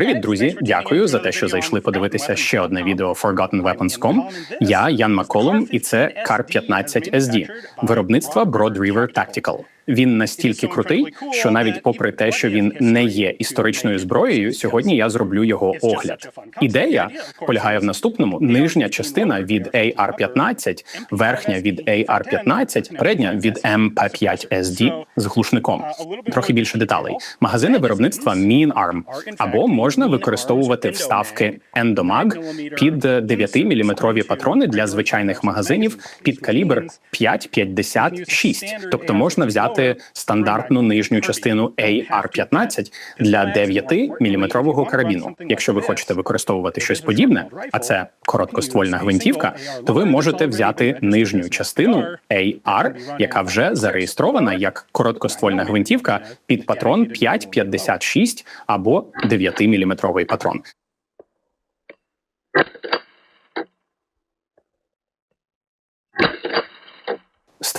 Привіт, друзі! Дякую за те, що зайшли подивитися ще одне відео ForgottenWeapons.com. Я Ян Маколом, і це Кар 15 SD, виробництва Broad River Tactical. Він настільки крутий, що навіть попри те, що він не є історичною зброєю, сьогодні я зроблю його огляд. Ідея полягає в наступному: нижня частина від AR-15, верхня від AR-15, передня від MP5SD з глушником. Трохи більше деталей. Магазини виробництва Mean або можна використовувати вставки Endomag під 9-мм патрони для звичайних магазинів під калібр 5,56. Тобто можна взяти стандартну нижню частину AR-15 для 9-мм карабіну. Якщо ви хочете використовувати щось подібне, а це короткоствольна гвинтівка, то ви можете взяти нижню частину AR, яка вже зареєстрована як короткоствольна гвинтівка під патрон 5,56 або 9-мм патрон.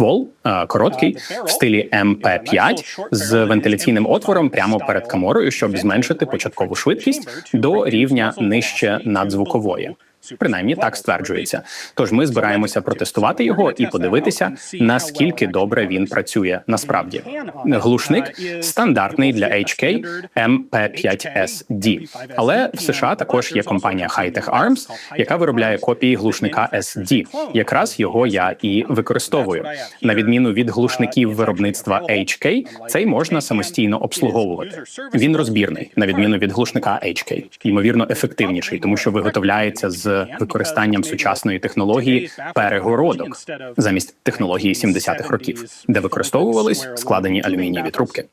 Ствол е, короткий в стилі МП5 з вентиляційним отвором прямо перед каморою, щоб зменшити початкову швидкість до рівня нижче надзвукової. Принаймні так стверджується. Тож ми збираємося протестувати його і подивитися, наскільки добре він працює насправді. Глушник стандартний для HK MP5SD. але в США також є компанія Hightech Arms, яка виробляє копії глушника SD. Якраз його я і використовую. На відміну від глушників виробництва HK, цей можна самостійно обслуговувати. Він розбірний, на відміну від глушника HK. ймовірно ефективніший, тому що виготовляється з використанням сучасної технології перегородок замість технології 70-х років, де використовувались складені алюмінієві трубки.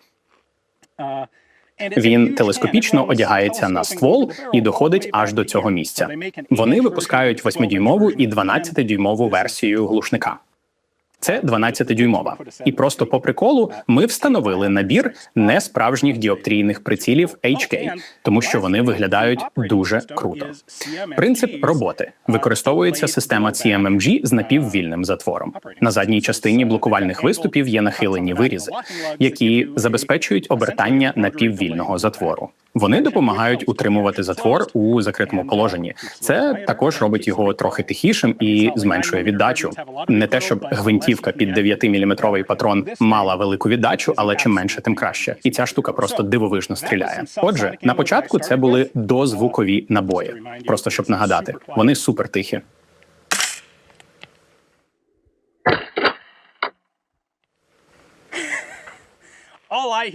Він телескопічно одягається на ствол і доходить аж до цього місця. Вони випускають 8-дюймову і 12-дюймову версію глушника. Це 12-дюймова. І просто по приколу ми встановили набір несправжніх діоптрійних прицілів HK, тому що вони виглядають дуже круто. Принцип роботи використовується система CMMG з напіввільним затвором. На задній частині блокувальних виступів є нахилені вирізи, які забезпечують обертання напіввільного затвору. Вони допомагають утримувати затвор у закритому положенні. Це також робить його трохи тихішим і зменшує віддачу. Не те, щоб гвинтівка під 9-мм патрон мала велику віддачу, але чим менше, тим краще. І ця штука просто дивовижно стріляє. Отже, на початку це були дозвукові набої. Просто щоб нагадати, вони супер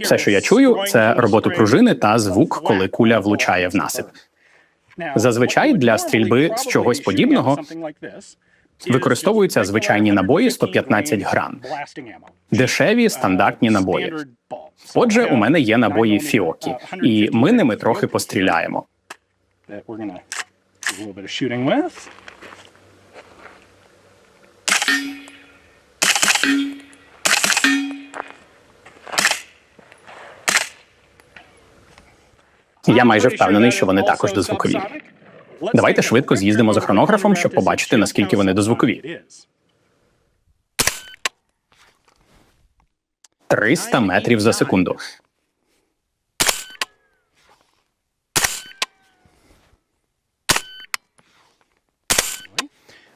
Все, що я чую, це роботу пружини та звук, коли куля влучає в насип. Зазвичай для стрільби з чогось подібного використовуються звичайні набої 115 грам, дешеві стандартні набої. Отже, у мене є набої фіокі, і ми ними трохи постріляємо. Я майже впевнений, що вони також дозвукові. Давайте швидко з'їздимо за хронографом, щоб побачити, наскільки вони дозвукові. 300 метрів за секунду.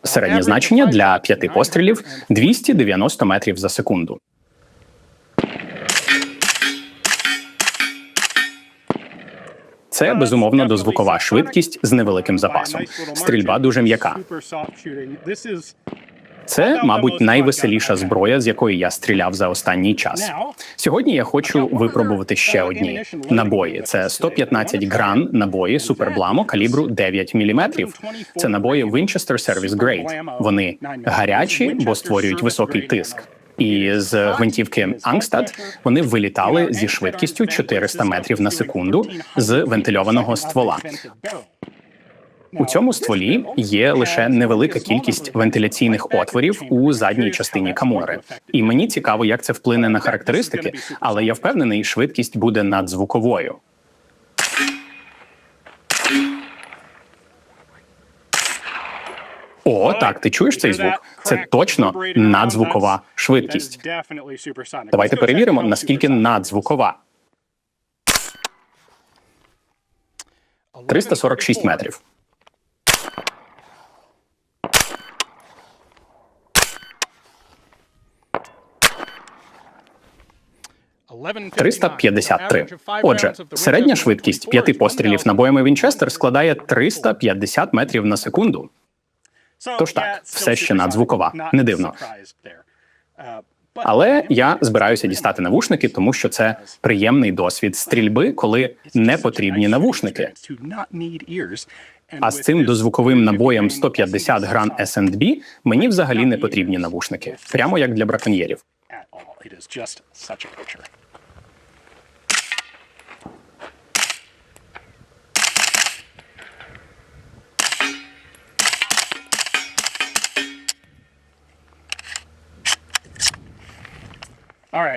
Середнє значення для п'яти пострілів 290 метрів за секунду. Це безумовно дозвукова швидкість з невеликим запасом. Стрільба дуже м'яка. Це, мабуть, найвеселіша зброя, з якої я стріляв за останній час. Сьогодні я хочу випробувати ще одні набої. Це 115 гран набої супербламо калібру 9 мм. Це набої Winchester Service Grade. Вони гарячі, бо створюють високий тиск. І з гвинтівки Ангстад вони вилітали зі швидкістю 400 метрів на секунду з вентильованого ствола. У цьому стволі є лише невелика кількість вентиляційних отворів у задній частині камори, і мені цікаво, як це вплине на характеристики, але я впевнений, швидкість буде надзвуковою. О, так, ти чуєш цей звук? Це точно надзвукова швидкість. Давайте перевіримо, наскільки надзвукова. 346 метрів. 353. Отже, середня швидкість п'яти пострілів набоями Вінчестер складає 350 метрів на секунду. Тож так, все ще надзвукова. Не дивно. Але я збираюся дістати навушники, тому що це приємний досвід стрільби, коли не потрібні навушники. А з цим дозвуковим набоєм 150 гран S&B мені взагалі не потрібні навушники, прямо як для браконьєрів.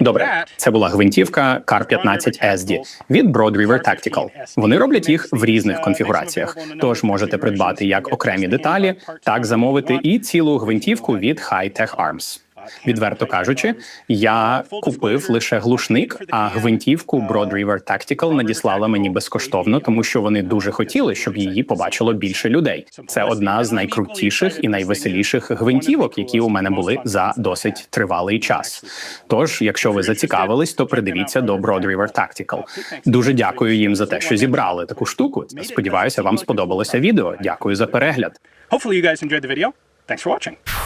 Добре, це була гвинтівка Кар-15 SD від Broad River Tactical. Вони роблять їх в різних конфігураціях, тож можете придбати як окремі деталі, так замовити і цілу гвинтівку від High Tech Arms. Відверто кажучи, я купив лише глушник, а гвинтівку Broad River Tactical надіслала мені безкоштовно, тому що вони дуже хотіли, щоб її побачило більше людей. Це одна з найкрутіших і найвеселіших гвинтівок, які у мене були за досить тривалий час. Тож, якщо ви зацікавились, то придивіться до Broad River Tactical. Дуже дякую їм за те, що зібрали таку штуку. Сподіваюся, вам сподобалося відео. Дякую за перегляд. Hopefully you guys enjoyed the video. Thanks for watching.